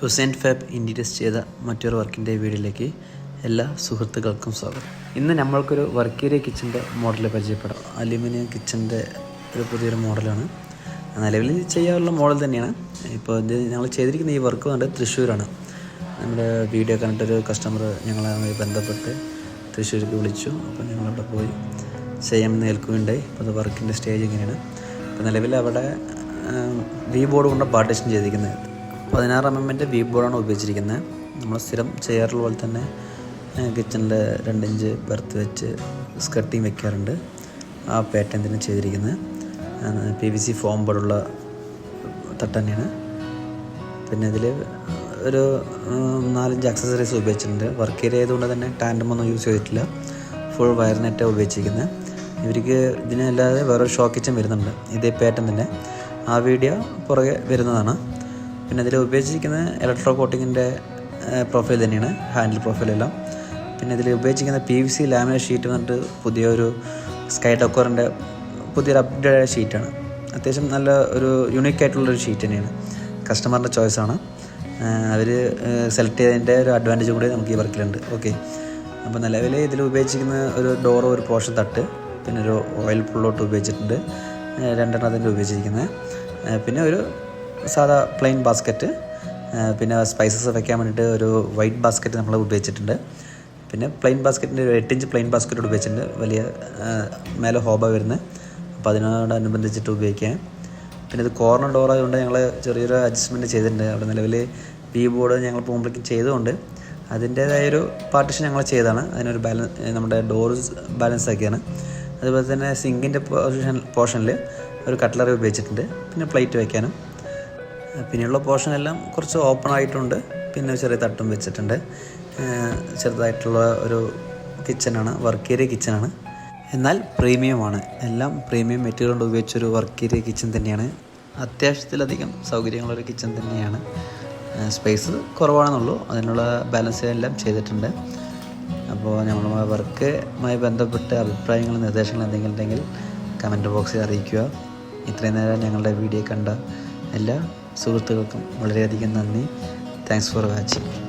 Hussain fab ഇൻഡിറ്റസ് ചെയ്ത മറ്റൊരു വർക്കിന്റെ വീഡിയോയിലേക്ക് എല്ലാ സുഹൃത്തുക്കൾക്കും സ്വാഗതം. ഇന്ന് നമ്മൾക്കൊരു വർക്ക് ഏരിയ കിച്ചന്റെ മോഡൽ പരിചയപ്പെടാം. അലുമിനിയം കിച്ചന്റെ ഒരു പുതിയൊരു മോഡലാണ്. നിലവിൽ ചെയ്യാറുള്ള മോഡൽ തന്നെയാണ്. ഇപ്പോൾ ഇത് ഞങ്ങൾ ചെയ്തിരിക്കുന്ന ഈ വർക്ക് വന്നിട്ട് തൃശ്ശൂരാണ്. നമ്മുടെ വീഡിയോ കണ്ടിട്ടൊരു കസ്റ്റമർ ഞങ്ങളുമായി ബന്ധപ്പെട്ട് തൃശ്ശൂർക്ക് വിളിച്ചു. അപ്പോൾ ഞങ്ങളവിടെ പോയി ചെയ്യാമെന്ന് ഏൽക്കുകയുണ്ടായി അപ്പോൾ അത് വർക്കിന്റെ സ്റ്റേജ് ഇങ്ങനെയാണ്. അപ്പോൾ നിലവിൽ അവിടെ വി ബോർഡ് കൊണ്ട് പാർട്ടീഷൻ ചെയ്തിരിക്കുന്നത്. പതിനാറ് എം എമ്മിന്റെ വി ബോർഡാണ് ഉപയോഗിച്ചിരിക്കുന്നത്. നമ്മൾ സ്ഥിരം ചെയ്യാറുള്ള പോലെ തന്നെ കിച്ചണിന്റെ രണ്ടിഞ്ച് ബർത്ത് വെച്ച് സ്കർട്ടിങ് വെക്കാറുണ്ട്. ആ പാറ്റേൺ തന്നെ ചെയ്തിരിക്കുന്നത്. പി വി സി ഫോം പോലുള്ള തട്ട് തന്നെയാണ്. പിന്നെ ഇതിൽ ഒരു നാലഞ്ച് അക്സസറീസ് ഉപയോഗിച്ചിട്ടുണ്ട്. വർക്ക് ഏരിയ ആയതുകൊണ്ട് തന്നെ ടാൻഡം ഒന്നും യൂസ് ചെയ്തിട്ടില്ല. ഫുൾ വയർ നെറ്റാണ് ഉപയോഗിച്ചിരിക്കുന്നത്. ഇവർക്ക് ഇതിനല്ലാതെ വേറൊരു ഷോ കിച്ചൺ വരുന്നുണ്ട്. ഇതേ പാറ്റേൺ തന്നെ. ആ വീഡിയോ പുറകെ വരുന്നതാണ്. പിന്നെ ഇതിൽ ഉപയോഗിച്ചിരിക്കുന്നത് ഇലക്ട്രോ കോട്ടിങ്ങിന്റെ പ്രൊഫൈൽ തന്നെയാണ് ഹാൻഡിൽ പ്രൊഫൈലെല്ലാം പിന്നെ ഇതിൽ ഉപയോഗിച്ചിരിക്കുന്ന P V C laminate sheet എന്നിട്ട് പുതിയൊരു സ്കൈ ഡോക്കറിന്റെ പുതിയൊരു അപ്ഡേറ്റഡ് ഷീറ്റാണ് അത്യാവശ്യം നല്ല ഒരു യുണീക്ക് ആയിട്ടുള്ളൊരു ഷീറ്റ് തന്നെയാണ്. കസ്റ്റമറിന്റെ ചോയ്സാണ് അവർ സെലക്ട് ചെയ്തതിന്റെ ഒരു അഡ്വാന്റേജ് കൂടി നമുക്ക് ഈ വർക്കിലുണ്ട് ഓക്കെ അപ്പോൾ നിലവിൽ ഇതിൽ ഉപയോഗിച്ചിരിക്കുന്ന ഒരു ഡോറ് ഒരു പോർഷൻ തട്ട് പിന്നെ ഒരു ഓയിൽ പുള്ളോട്ട് ഉപയോഗിച്ചിട്ടുണ്ട്. രണ്ടെണ്ണം അതിന്റെ ഉപയോഗിച്ചിരിക്കുന്നത്. പിന്നെ ഒരു സാധാ പ്ലെയിൻ ബാസ്ക്കറ്റ് പിന്നെ സ്പൈസസ് വയ്ക്കാൻ വേണ്ടിയിട്ട് ഒരു വൈറ്റ് ബാസ്ക്കറ്റ് നമ്മൾ ഉപയോഗിച്ചിട്ടുണ്ട്. പിന്നെ പ്ലെയിൻ ബാസ്ക്കറ്റിന്റെ ഒരു എട്ടിഞ്ച് പ്ലെയിൻ ബാസ്ക്കറ്റ് ഉപയോഗിച്ചിട്ടുണ്ട്. വലിയ മേലെ ഹോബ വരുന്നത് അപ്പോൾ അതിനോടനുബന്ധിച്ചിട്ട് ഉപയോഗിക്കാം. പിന്നെ ഇത് കോർണർ ഡോർ ആയതുകൊണ്ട് ഞങ്ങൾ ചെറിയൊരു അഡ്ജസ്റ്റ്മെന്റ് ചെയ്തിട്ടുണ്ട്. അവിടെ നിലവിൽ വി ബോർഡ് ഞങ്ങൾ പോകുമ്പോഴേക്കും ചെയ്തുകൊണ്ട് അതിന്റേതായൊരു പാർട്ടിഷൻ ഞങ്ങൾ ചെയ്തതാണ്. അതിനൊരു ബാലൻസ് നമ്മുടെ ഡോർസ് ബാലൻസ് ആക്കിയാണ്. അതുപോലെ തന്നെ സിങ്കിന്റെ പൊസിഷൻ പോർഷനിൽ ഒരു കട്ട്ലറി ഉപയോഗിച്ചിട്ടുണ്ട്. പിന്നെ പ്ലേറ്റ് വയ്ക്കാനും പിന്നെയുള്ള പോർഷൻ എല്ലാം കുറച്ച് ഓപ്പൺ ആയിട്ടുണ്ട്. പിന്നെ ചെറിയ തട്ടും വെച്ചിട്ടുണ്ട്. ചെറുതായിട്ടുള്ള ഒരു കിച്ചനാണ് വർക്ക് ഏരിയ കിച്ചനാണ്. എന്നാൽ പ്രീമിയമാണ്. എല്ലാം പ്രീമിയം മെറ്റീരിയൽ കൊണ്ട് ഉപയോഗിച്ചൊരു വർക്ക് ഏരിയ കിച്ചൻ തന്നെയാണ്. അത്യാവശ്യത്തിലധികം സൗകര്യങ്ങളൊരു കിച്ചൻ തന്നെയാണ്. സ്പേസ് കുറവാണെന്നുള്ളൂ. അതിനുള്ള ബാലൻസ് എല്ലാം ചെയ്തിട്ടുണ്ട്. അപ്പോൾ ഞങ്ങളുമായി വർക്കുമായി ബന്ധപ്പെട്ട് അഭിപ്രായങ്ങളും നിർദ്ദേശങ്ങളും എന്തെങ്കിലും ഉണ്ടെങ്കിൽ കമന്റ് ബോക്സിൽ അറിയിക്കുക. ഇത്രയും നേരം ഞങ്ങളുടെ വീഡിയോ കണ്ട എല്ലാ സുഹൃത്തുക്കൾക്കും വളരെയധികം നന്ദി. Thanks for watching